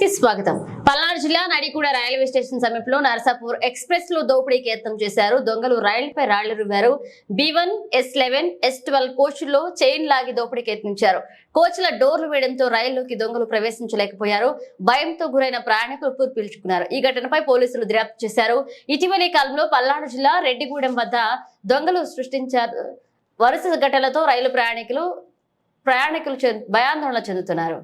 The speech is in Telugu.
కి స్వాగతం. పల్నాడు జిల్లా నడికూడ రైల్వే స్టేషన్ సమీపంలో నరసాపూర్ ఎక్స్ప్రెస్లో దోపిడీకి యత్నం చేశారు. దొంగలు రైలుపై రాళ్ళు రువ్వారు. B one S eleven S twelve కోచ్ల్లో chain లాగి దోపిడీకి యత్నించారు. కోచ్ల డోర్లు వేయడంతో రైల్లోకి దొంగలు ప్రవేశించలేకపోయారు. భయంతో గురైన ప్రయాణికులు పూర్తి పీల్చుకున్నారు ఈ ఘటనపై పోలీసులు దర్యాప్తు చేశారు. ఇటీవలి కాలంలో పల్నాడు జిల్లా రెడ్డిగూడెం వద్ద దొంగలు సృష్టించారు. వరుస ఘటనలతో రైలు ప్రయాణికులు ప్రయాణికులు భయాందోళన చెందుతున్నారు.